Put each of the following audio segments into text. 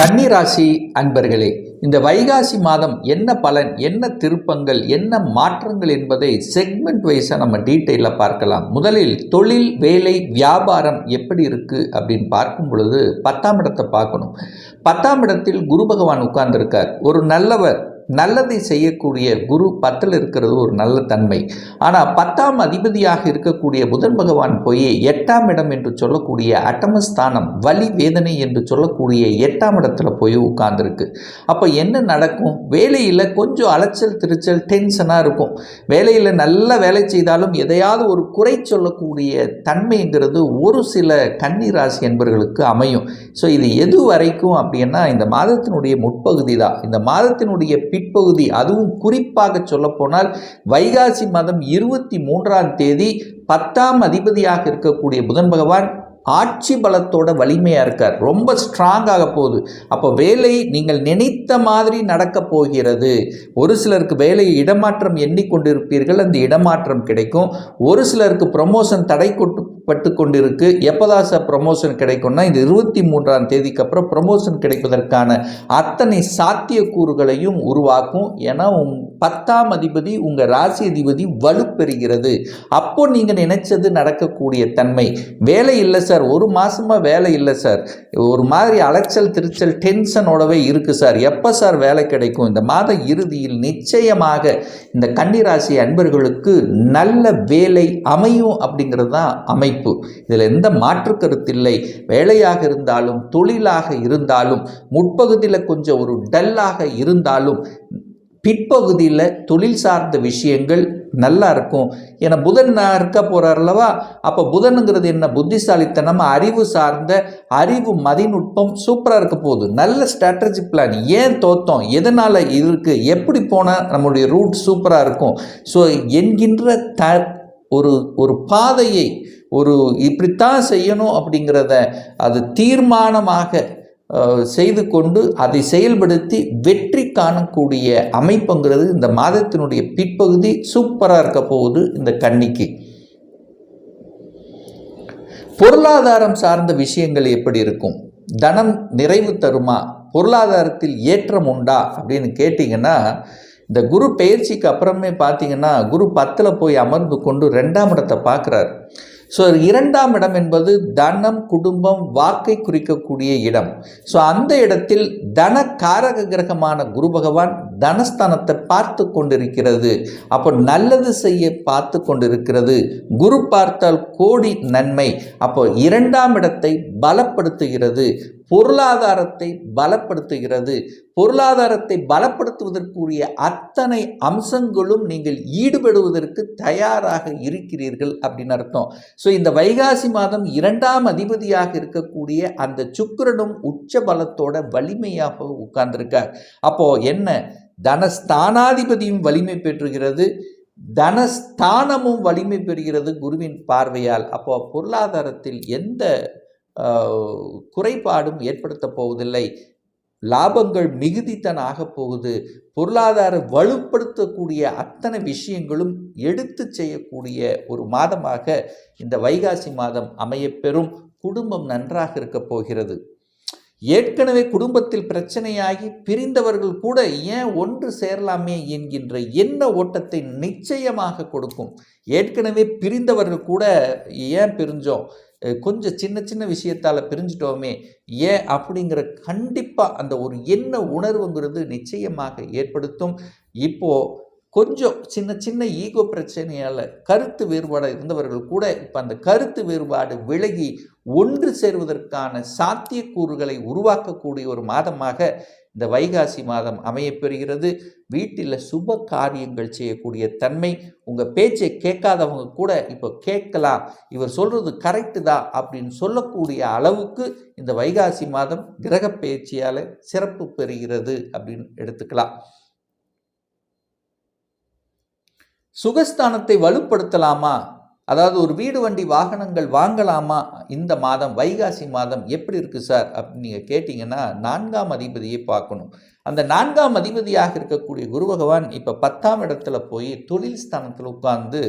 கன்னிராசி அன்பர்களே இந்த வைகாசி மாதம் என்ன பலன் என்ன திருப்பங்கள் என்ன மாற்றங்கள் என்பதை செக்மெண்ட் வைஸாக நம்ம டீட்டெயிலில் பார்க்கலாம். முதலில் தொழில் வேலை வியாபாரம் எப்படி இருக்குது அப்படின்னு பார்க்கும் பொழுது பத்தாம் இடத்தை பார்க்கணும். பத்தாம் இடத்தில் குரு பகவான் உட்கார்ந்துருக்கார். ஒரு நல்லவர் நல்லதை செய்யக்கூடிய குரு பத்தில் இருக்கிறது ஒரு நல்ல தன்மை. ஆனால் பத்தாம் அதிபதியாக இருக்கக்கூடிய புதன் பகவான் போய் எட்டாம் இடம் என்று சொல்லக்கூடிய அட்டமஸ்தானம் வலி வேதனை என்று சொல்லக்கூடிய எட்டாம் இடத்துல போய் உட்கார்ந்துருக்கு. அப்போ என்ன நடக்கும்? வேலையில் கொஞ்சம் அலைச்சல் திருச்சல் டென்ஷனாக இருக்கும். வேலையில் நல்ல வேலை செய்தாலும் எதையாவது ஒரு குறை சொல்லக்கூடிய தன்மைங்கிறது ஒரு சில கன்னி ராசி என்பவர்களுக்கு அமையும். ஸோ இது எது வரைக்கும் அப்படின்னா இந்த மாதத்தினுடைய முற்பகுதி தான் இந்த மாதத்தினுடைய பிற்பகுதி அதுவும் குறிப்பாக சொல்லப்போனால் வைகாசி மாதம் இருபத்தி மூன்றாம் தேதி பத்தாம் அதிபதியாக இருக்கக்கூடிய புதன் பகவான் ஆட்சி பலத்தோட வலிமையாக இருக்கார். ரொம்ப ஸ்ட்ராங்காக போகுது. அப்போ வேலை நீங்கள் நினைத்த மாதிரி நடக்கப் போகிறது. ஒரு சிலருக்கு வேலை இடமாற்றம் எண்ணிக்கொண்டிருப்பீர்கள் அந்த இடமாற்றம் கிடைக்கும். ஒரு சிலருக்கு ப்ரமோஷன் தடை கொட்டு பட்டு கொண்டிருக்கு எப்போதான் சார் ப்ரமோஷன் கிடைக்கும்னா இந்த இருபத்தி மூன்றாம் தேதிக்கு அப்புறம் ப்ரமோஷன் கிடைப்பதற்கான அத்தனை சாத்தியக்கூறுகளையும் உருவாக்கும். ஏன்னா உங் பத்தாம் அதிபதி உங்கள் ராசி அதிபதி வலுப்பெறுகிறது. அப்போ நீங்கள் நினைச்சது நடக்கக்கூடிய தன்மை. வேலை இல்லை சார். ஒரு மாதமாக வேலை இல்லை சார். ஒரு மாதிரி அலைச்சல் திருச்சல் டென்ஷனோடவே இருக்குது சார். எப்போ சார் வேலை கிடைக்கும்? இந்த மாத இறுதியில் நிச்சயமாக இந்த கன்னிராசி அன்பர்களுக்கு நல்ல வேலை அமையும் அப்படிங்கிறது தான் அமைப்பு. இதில் எந்த மாற்று கருத்தில்லை. வேலையாக இருந்தாலும் தொழிலாக இருந்தாலும் முற்பகுதியில் கொஞ்சம் ஒரு டல்லாக இருந்தாலும் பிற்பகுதியில் தொழில் சார்ந்த விஷயங்கள் நல்லா இருக்கும். ஏன்னா புதன் நான் இருக்க போகிறார் அல்லவா? அப்போ புதனுங்கிறது என்ன? புத்திசாலித்தனம் அறிவு சார்ந்த அறிவு மதிநுட்பம் சூப்பராக இருக்க போகுது. நல்ல ஸ்ட்ராட்டஜி பிளான் ஏன் தோத்தோம்? எதனால் இருக்குது எப்படி போனால் நம்மளுடைய ரூட் சூப்பராக இருக்கும்? ஸோ என்கின்ற த ஒரு ஒரு பாதையை ஒரு இப்படித்தான் செய்யணும் அப்படிங்கிறத அது தீர்மானமாக செய்து கொண்டு அதை செயல்படுத்தி வெற்றி காணக்கூடிய அமைப்புங்கிறது இந்த மாதத்தினுடைய பிற்பகுதி சூப்பராக இருக்க போகுது இந்த கன்னிக்கு. பொருளாதாரம் சார்ந்த விஷயங்கள் எப்படி இருக்கும்? தனம் நிறைவு தருமா? பொருளாதாரத்தில் ஏற்றம் உண்டா? அப்படின்னு கேட்டிங்கன்னா இந்த குரு பயிற்சிக்கு அப்புறமே பார்த்தீங்கன்னா குரு பத்தில் போய் அமர்ந்து கொண்டு ரெண்டாம் இடத்தை பார்க்குறாரு ஸோ இரண்டாம் இடம் என்பது தனம் குடும்பம் வாக்கை குறிக்கக்கூடிய இடம். ஸோ அந்த இடத்தில் தன காரக கிரகமான குரு பகவான் தனஸ்தானத்தை பார்த்து கொண்டிருக்கிறது. அப்போ நல்லது செய்ய பார்த்து கொண்டிருக்கிறது. குரு பார்த்தால் கோடி நன்மை. அப்போ இரண்டாம் இடத்தை பலப்படுத்துகிறது. பொருளாதாரத்தை பலப்படுத்துகிறது. பொருளாதாரத்தை பலப்படுத்துவதற்குரிய அத்தனை அம்சங்களும் நீங்கள் ஈடுபடுவதற்கு தயாராக இருக்கிறீர்கள் அப்படின்னு அர்த்தம். ஸோ இந்த வைகாசி மாதம் இரண்டாம் அதிபதியாக இருக்கக்கூடிய அந்த சுக்கிரனும் உச்ச பலத்தோட வலிமையாக உட்கார்ந்திருக்கார். அப்போ என்ன? தனஸ்தானாதிபதியும் வலிமை பெற்றுகிறது. தனஸ்தானமும் வலிமை பெறுகிறது குருவின் பார்வையால். அப்போ பொருளாதாரத்தில் எந்த குறைபாடும் ஏற்படுத்த போவதில்லை. லாபங்கள் மிகுதித்தன் ஆகப் போகுது. பொருளாதார வலுப்படுத்தக்கூடிய அத்தனை விஷயங்களும் எடுத்து செய்யக்கூடிய ஒரு மாதமாக இந்த வைகாசி மாதம் அமையப்பெறும் குடும்பம் நன்றாக இருக்கப் போகிறது. ஏற்கனவே குடும்பத்தில் பிரச்சனையாகி பிரிந்தவர்கள் கூட ஏன் ஒன்று சேரலாமே என்கின்ற எண்ண ஓட்டத்தை நிச்சயமாக கொடுக்கும். ஏற்கனவே பிரிந்தவர்கள் கூட ஏன் பிரிஞ்சோம்? கொஞ்சம் சின்ன சின்ன விஷயத்தால் பிரிஞ்சிட்டோமே. ஏன் அப்படிங்கிற கண்டிப்பாக அந்த ஒரு எண்ண உணர்வுங்கிறது நிச்சயமாக ஏற்படுத்தும். இப்போது கொஞ்சம் சின்ன சின்ன ஈகோ பிரச்சனையால் கருத்து வேறுபாடு இருந்தவர்கள் கூட இப்போ அந்த கருத்து வேறுபாடு விலகி ஒன்று சேர்வதற்கான சாத்தியக்கூறுகளை உருவாக்கக்கூடிய ஒரு மாதமாக இந்த வைகாசி மாதம் அமையப்பெறுகிறது. வீட்டில் சுப காரியங்கள் செய்யக்கூடிய தன்மை உங்கள் பேச்சை கேட்காதவங்க கூட இப்போ கேட்கலாம். இவர் சொல்கிறது கரெக்டு தான் அப்படின்னு சொல்லக்கூடிய அளவுக்கு இந்த வைகாசி மாதம் கிரக பயிற்சியால் சிறப்பு பெறுகிறது அப்படின்னு எடுத்துக்கலாம். சுகஸ்தானத்தை வலுப்படுத்தலாமா? அதாவது ஒரு வீடு வண்டி வாகனங்கள் வாங்கலாமா? இந்த மாதம் வைகாசி மாதம் எப்படி இருக்குது சார்? அப்படின்னு நீங்கள் கேட்டிங்கன்னா நான்காம் அதிபதியை பார்க்கணும். அந்த நான்காம் அதிபதியாக இருக்கக்கூடிய குரு பகவான் இப்போ பத்தாம் இடத்துல போய் தொழில் ஸ்தானத்தில் உட்கார்ந்து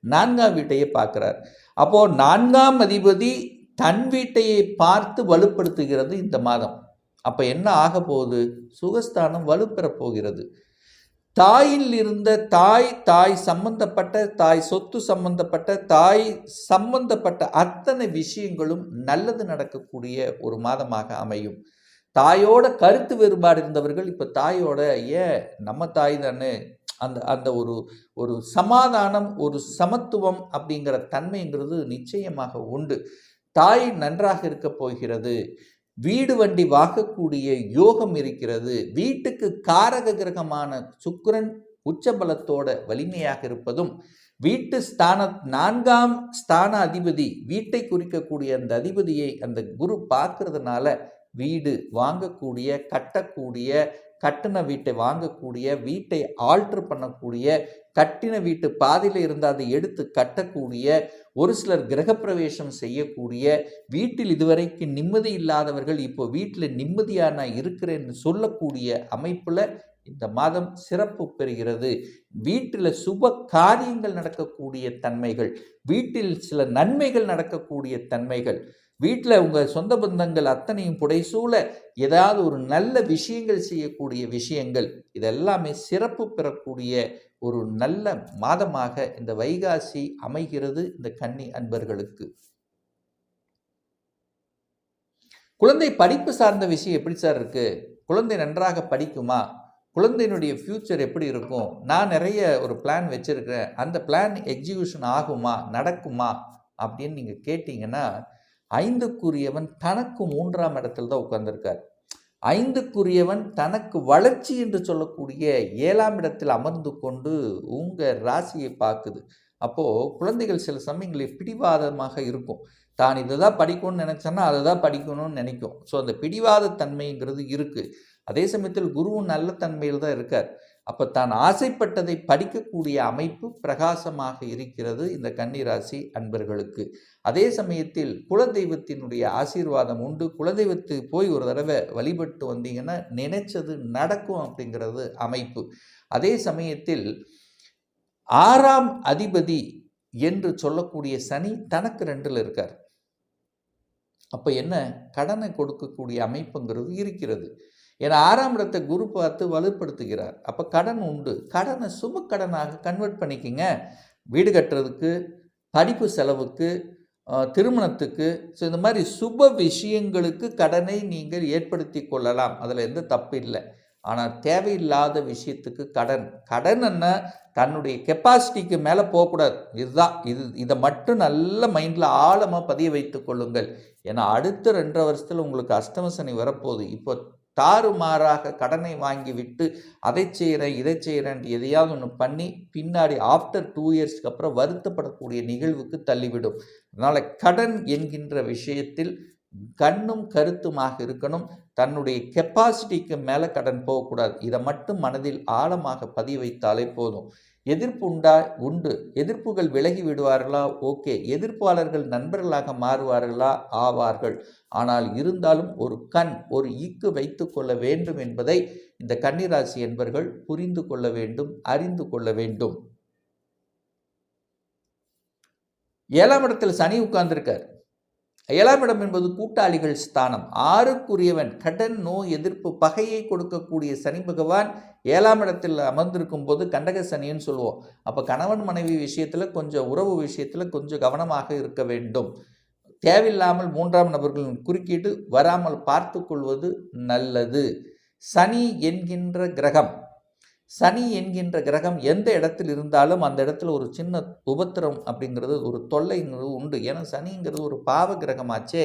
நான்காம் வீட்டையே பார்க்குறார். அப்போது நான்காம் அதிபதி தன் வீட்டையை பார்த்து வலுப்படுத்துகிறது இந்த மாதம். அப்போ என்ன ஆக போகுது? சுகஸ்தானம் வலுப்பெறப் போகிறது. தாயில் இருந்த தாய் தாய் சம்பந்தப்பட்ட தாய் சொத்து சம்பந்தப்பட்ட தாய் சம்பந்தப்பட்ட அத்தனை விஷயங்களும் நல்லது நடக்கக்கூடிய ஒரு மாதமாக அமையும். தாயோட கருத்து வேறுபாடு இருந்தவர்கள் இப்போ தாயோட ஏ நம்ம தாய் தானே? அந்த அந்த ஒரு ஒரு சமாதானம் ஒரு சமத்துவம் அப்படிங்கிற தன்மைங்கிறது நிச்சயமாக உண்டு. தாய் நன்றாக இருக்க போகிறது. வீடு வண்டி வாங்கக்கூடிய யோகம் இருக்கிறது. வீட்டுக்கு காரக கிரகமான சுக்கரன் உச்சபலத்தோட வலிமையாக இருப்பதும் வீட்டு ஸ்தான நான்காம் ஸ்தான அதிபதி வீட்டை குறிக்கக்கூடிய அந்த அதிபதியை அந்த குரு பார்க்கறதுனால வீடு வாங்கக்கூடிய கட்டக்கூடிய கட்டின வீட்டை வாங்கக்கூடிய வீட்டை ஆல்ட்ரு பண்ணக்கூடிய கட்டின வீட்டு பாதியில் இருந்து அதை எடுத்து கட்டக்கூடிய ஒரு சிலர் கிரகப்பிரவேசம் செய்யக்கூடிய வீட்டில் இதுவரைக்கும் நிம்மதி இல்லாதவர்கள் இப்போ வீட்டில் நிம்மதியாக நான் இருக்கிறேன்னு சொல்லக்கூடிய அமைப்பில் இந்த மாதம் சிறப்பு பெறுகிறது. வீட்டில் சுப காரியங்கள் நடக்கக்கூடிய தன்மைகள் வீட்டில் சில நன்மைகள் நடக்கக்கூடிய தன்மைகள் வீட்டில் உங்கள் சொந்த பந்தங்கள் அத்தனையும் புடைசூழ ஏதாவது ஒரு நல்ல விஷயங்கள் செய்யக்கூடிய விஷயங்கள் இதெல்லாமே சிறப்பு பெறக்கூடிய ஒரு நல்ல மாதமாக இந்த வைகாசி அமைகிறது இந்த கன்னி அன்பர்களுக்கு. குழந்தை படிப்பு சார்ந்த விஷயம் எப்படி சார் இருக்கு? குழந்தை நன்றாக படிக்குமா? குழந்தையினுடைய ஃப்யூச்சர் எப்படி இருக்கும்? நான் நிறைய ஒரு பிளான் வச்சுருக்கிறேன். அந்த பிளான் எக்ஸிக்யூஷன் ஆகுமா? நடக்குமா? அப்படின்னு நீங்கள் கேட்டிங்கன்னா ஐந்துக்குரியவன் தனக்கு மூன்றாம் இடத்துல தான் உட்காந்துருக்கார் ஐந்துக்குரியவன் தனக்கு வளர்ச்சி என்று சொல்லக்கூடிய ஏழாம் இடத்தில் அமர்ந்து கொண்டு உங்கள் ராசியை பார்க்குது. அப்போது குழந்தைகள் சில சமயங்களில் பிடிவாதமாக இருக்கும். தான் இதை தான் படிக்கணும்னு நினச்சோன்னா அதை தான் படிக்கணும்னு நினைக்கும். ஸோ அந்த பிடிவாத தன்மைங்கிறது இருக்குது அதே சமயத்தில் குருவும் நல்ல தன்மையில் தான் இருக்கார். அப்போ தான் ஆசைப்பட்டதை படிக்கக்கூடிய அமைப்பு பிரகாசமாக இருக்கிறது இந்த கன்னிராசி அன்பர்களுக்கு. அதே சமயத்தில் குலதெய்வத்தினுடைய ஆசீர்வாதம் உண்டு. குலதெய்வத்து போய் ஒரு தடவை வழிபட்டு வந்தீங்கன்னா நினைச்சது நடக்கும் அப்படிங்கிறது அமைப்பு. அதே சமயத்தில் ஆறாம் அதிபதி என்று சொல்லக்கூடிய சனி தனக்கு ரெண்டில் இருக்கார். அப்போ என்ன? கடனை கொடுக்கக்கூடிய அமைப்புங்கிறது இருக்கிறது. ஏன்னா ஆறாம் இடத்தை குரு பார்த்து வலுப்படுத்துகிறார். அப்போ கடன் உண்டு. கடனை சும கடனாக கன்வெர்ட் பண்ணிக்கிங்க. வீடு கட்டுறதுக்கு படிப்பு செலவுக்கு திருமணத்துக்கு ஸோ இந்த மாதிரி சுப விஷயங்களுக்கு கடனை நீங்கள் ஏற்படுத்தி கொள்ளலாம். அதில் எந்த தப்பு இல்லை. ஆனால் தேவையில்லாத விஷயத்துக்கு கடன். கடன் என்ன தன்னுடைய கெப்பாசிட்டிக்கு மேலே போகக்கூடாது. இதுதான். இது இதை மட்டும் நல்ல மைண்டில் ஆழமாக பதிய வைத்து கொள்ளுங்கள். ஏன்னா அடுத்த ரெண்டரை வருஷத்தில் உங்களுக்கு அஷ்டம சனி வரப்போகுது. இப்போ தாறுமாறாக கடனை வாங்கிவிட்டு அதை செய்கிறேன் இதை செய்கிறேன் எதையாவது ஒன்று பண்ணி பின்னாடி ஆஃப்டர் டூ இயர்ஸ்க்கு அப்புறம் வருத்தப்படக்கூடிய நிகழ்வுக்கு தள்ளிவிடும். அதனால் கடன் என்கின்ற விஷயத்தில் கண்ணும் கருத்துமாக இருக்கணும். தன்னுடைய கெப்பாசிட்டிக்கு மேலே கடன் போகக்கூடாது. இதை மட்டும் மனதில் ஆழமாக பதிய வைத்தாலே போதும். எதிர்ப்பு உண்டா? உண்டு. எதிர்ப்புகள் விலகி விடுவார்களா? ஓகே. எதிர்ப்பாளர்கள் நண்பர்களாக மாறுவார்களா? ஆவார்கள். ஆனால் இருந்தாலும் ஒரு கண் ஒரு ஈக்கு வைத்து கொள்ள வேண்டும் என்பதை இந்த கன்னிராசி என்பர்கள் புரிந்து கொள்ள வேண்டும் அறிந்து கொள்ள வேண்டும். ஏழாம் இடத்தில் சனி உட்கார்ந்திருக்கார். ஏழாம் இடம் என்பது கூட்டாளிகள் ஸ்தானம். ஆறுக்குரியவன் கடன் நோய் எதிர்ப்பு பகையை கொடுக்கக்கூடிய சனி பகவான் ஏழாம் இடத்தில் அமர்ந்திருக்கும் போது கண்டக சனின்னு சொல்லுவோம். அப்போ கணவன் மனைவி விஷயத்தில் கொஞ்சம் உறவு விஷயத்தில் கொஞ்சம் கவனமாக இருக்க வேண்டும். தேவையில்லாமல் மூன்றாம் நபர்களின் குறுக்கீடு வராமல் பார்த்து கொள்வது நல்லது. சனி என்கின்ற கிரகம் சனி என்கின்ற கிரகம் எந்த இடத்தில் இருந்தாலும் அந்த இடத்துல ஒரு சின்ன உபத்திரம் அப்படிங்கிறது ஒரு தொல்லைங்கிறது உண்டு. ஏன்னா சனிங்கிறது ஒரு பாவ கிரகமாச்சே.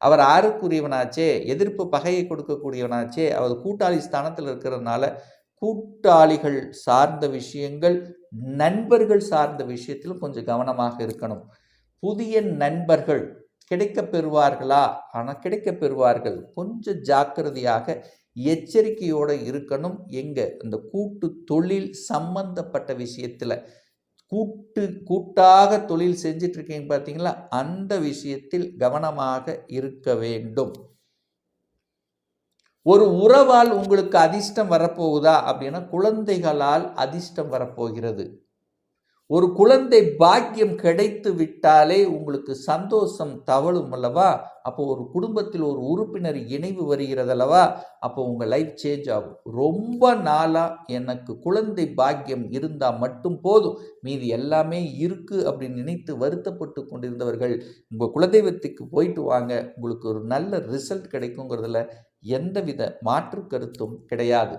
அவர் ஆறுக்குரியவனாச்சே எதிர்ப்பு பகையை கொடுக்கக்கூடியவனாச்சே. அவர் கூட்டாளி ஸ்தானத்தில் இருக்கிறதுனால கூட்டாளிகள் சார்ந்த விஷயங்கள் நண்பர்கள் சார்ந்த விஷயத்திலும் கொஞ்சம் கவனமாக இருக்கணும். புதிய நண்பர்கள் கிடைக்க பெறுவார்களா ஆனால் கிடைக்க பெறுவார்கள் கொஞ்சம் ஜாக்கிரதையாக எச்சரிக்கையோடு இருக்கணும். எங்கே? இந்த கூட்டு தொழில் சம்பந்தப்பட்ட விஷயத்தில். கூட்டு கூட்டாக தொழில் செஞ்சிட்ருக்கீங்க பார்த்தீங்களா அந்த விஷயத்தில் கவனமாக இருக்க வேண்டும். ஒரு உறவால் உங்களுக்கு அதிர்ஷ்டம் வரப்போகுதா? அப்படின்னா குழந்தைகளால் அதிர்ஷ்டம் வரப்போகிறது. ஒரு குழந்தை பாக்கியம் கிடைத்து விட்டாலே உங்களுக்கு சந்தோஷம் தவழும் அல்லவா? அப்போ ஒரு குடும்பத்தில் ஒரு உறுப்பினர் இணைவு வருகிறது அல்லவா? அப்போ உங்கள் லைஃப் சேஞ்ச் ஆகும். ரொம்ப நாளாக எனக்கு குழந்தை பாக்கியம் இருந்தால் மட்டும் போதும். மீதி எல்லாமே இருக்குது அப்படின்னு நினைத்து வருத்தப்பட்டு கொண்டிருந்தவர்கள் உங்கள் குலதெய்வத்துக்கு போயிட்டு வாங்க. உங்களுக்கு ஒரு நல்ல ரிசல்ட் கிடைக்குங்கிறதுல எந்தவித மாற்று கருத்தும் கிடையாது.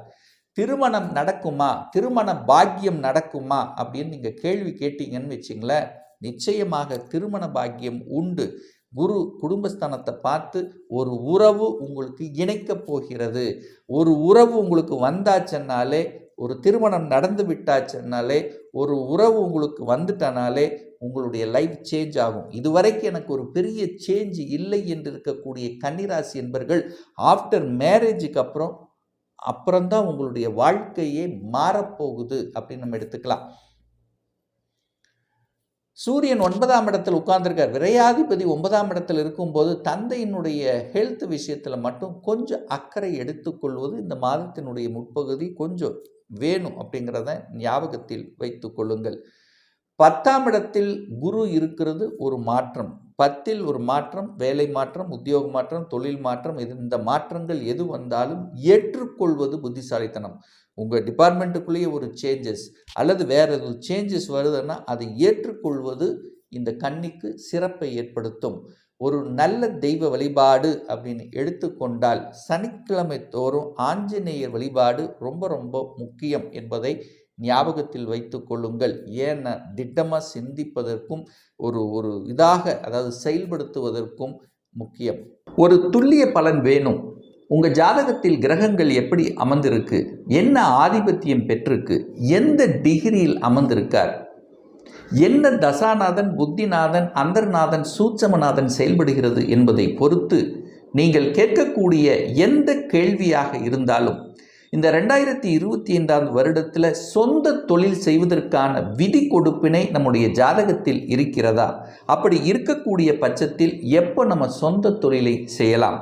திருமணம் நடக்குமா? திருமண பாக்கியம் நடக்குமா? அப்படின்னு நீங்கள் கேள்வி கேட்டீங்கன்னு வச்சிங்களேன் நிச்சயமாக திருமண பாக்கியம் உண்டு. குரு குடும்பஸ்தானத்தை பார்த்து ஒரு உறவு உங்களுக்கு இணைக்கப் போகிறது. ஒரு உறவு உங்களுக்கு வந்தாச்சுன்னாலே ஒரு திருமணம் நடந்து விட்டாச்சுன்னாலே ஒரு உறவு உங்களுக்கு வந்துட்டனாலே உங்களுடைய லைஃப் சேஞ்ச் ஆகும். இதுவரைக்கும் எனக்கு ஒரு பெரிய சேஞ்ச் இல்லை என்று இருக்கக்கூடிய கன்னிராசி என்பர்கள் ஆஃப்டர் மேரேஜுக்கு அப்புறம் அப்புறம்தான் உங்களுடைய வாழ்க்கையே மாறப்போகுது அப்படின்னு நம்ம எடுத்துக்கலாம். சூரியன் ஒன்பதாம் இடத்தில் உட்கார்ந்துருக்கார். விரையாதிபதி ஒன்பதாம் இடத்தில் இருக்கும்போது தந்தையினுடைய ஹெல்த் விஷயத்தில் மட்டும் கொஞ்சம் அக்கறை எடுத்துக்கொள்வது இந்த மாதத்தினுடைய முற்பகுதி கொஞ்சம் வேணும் அப்படிங்கிறத ஞாபகத்தில் வைத்து கொள்ளுங்கள். பத்தாம் இடத்தில் குரு இருக்கிறது ஒரு மாற்றம். பத்தில் ஒரு மாற்றம் வேலை மாற்றம் உத்தியோக மாற்றம் தொழில் மாற்றம் இது இந்த மாற்றங்கள் எது வந்தாலும் ஏற்றுக்கொள்வது புத்திசாலித்தனம். உங்கள் டிபார்ட்மெண்ட்டுக்குள்ளேயே ஒரு சேஞ்சஸ் அல்லது வேறு எது சேஞ்சஸ் வருதுன்னா அதை ஏற்றுக்கொள்வது இந்த கண்ணிக்கு சிறப்பை ஏற்படுத்தும். ஒரு நல்ல தெய்வ வழிபாடு அப்படின்னு எடுத்துக்கொண்டால் சனிக்கிழமை தோறும் ஆஞ்சநேயர் வழிபாடு ரொம்ப ரொம்ப முக்கியம் என்பதை ஞாபகத்தில் வைத்து கொள்ளுங்கள். ஏன்னா திட்டமாக சிந்திப்பதற்கும் ஒரு ஒரு இதாக அதாவது செயல்படுத்துவதற்கும் முக்கியம். ஒரு துல்லிய பலன் வேணும். உங்கள் ஜாதகத்தில் கிரகங்கள் எப்படி அமர்ந்திருக்கு? என்ன ஆதிபத்தியம் பெற்றிருக்கு? எந்த டிகிரியில் அமர்ந்திருக்கார்? என்ன தசாநாதன் புத்திநாதன் அந்தர்நாதன் சூட்சமநாதன் செயல்படுகிறது என்பதை பொறுத்து நீங்கள் கேட்கக்கூடிய எந்த கேள்வியாக இருந்தாலும் இந்த ரெண்டாயிரத்தி இருபத்தி ஐந்தாம் வருடத்தில் சொந்த தொழில் செய்வதற்கான விதி கொடுப்பினை நம்முடைய ஜாதகத்தில் இருக்கிறதா? அப்படி இருக்கக்கூடிய பட்சத்தில் எப்போ நம்ம சொந்த தொழிலை செய்யலாம்?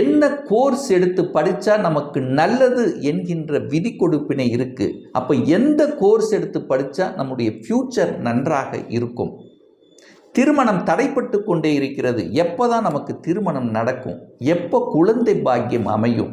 என்ன கோர்ஸ் எடுத்து படித்தா நமக்கு நல்லது என்கின்ற விதி கொடுப்பினை இருக்குது அப்போ எந்த கோர்ஸ் எடுத்து படித்தா நம்முடைய ஃப்யூச்சர் நன்றாக இருக்கும்? திருமணம் தடைப்பட்டு கொண்டே இருக்கிறது. எப்போ தான் நமக்கு திருமணம் நடக்கும்? எப்போ குழந்தை பாக்கியம் அமையும்?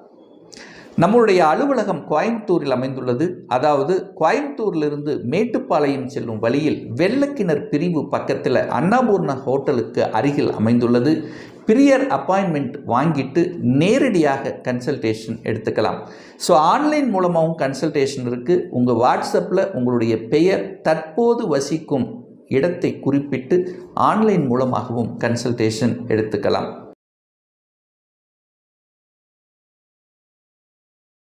நம்முடைய அலுவலகம் கோயம்புத்தூரில் அமைந்துள்ளது. அதாவது கோயம்புத்தூரிலிருந்து மேட்டுப்பாளையம் செல்லும் வழியில் வெள்ளக்கிணர் பிரிவு பக்கத்தில் அன்னபூர்ணா ஹோட்டலுக்கு அருகில் அமைந்துள்ளது. பிரியர் அப்பாயின்மெண்ட் வாங்கிட்டு நேரடியாக கன்சல்டேஷன் எடுத்துக்கலாம். ஸோ ஆன்லைன் மூலமாகவும் கன்சல்டேஷன் இருக்குது உங்கள் வாட்ஸ்அப்பில் உங்களுடைய பெயர் தற்போது வசிக்கும் இடத்தை குறிப்பிட்டு ஆன்லைன் மூலமாகவும் கன்சல்டேஷன் எடுத்துக்கலாம்.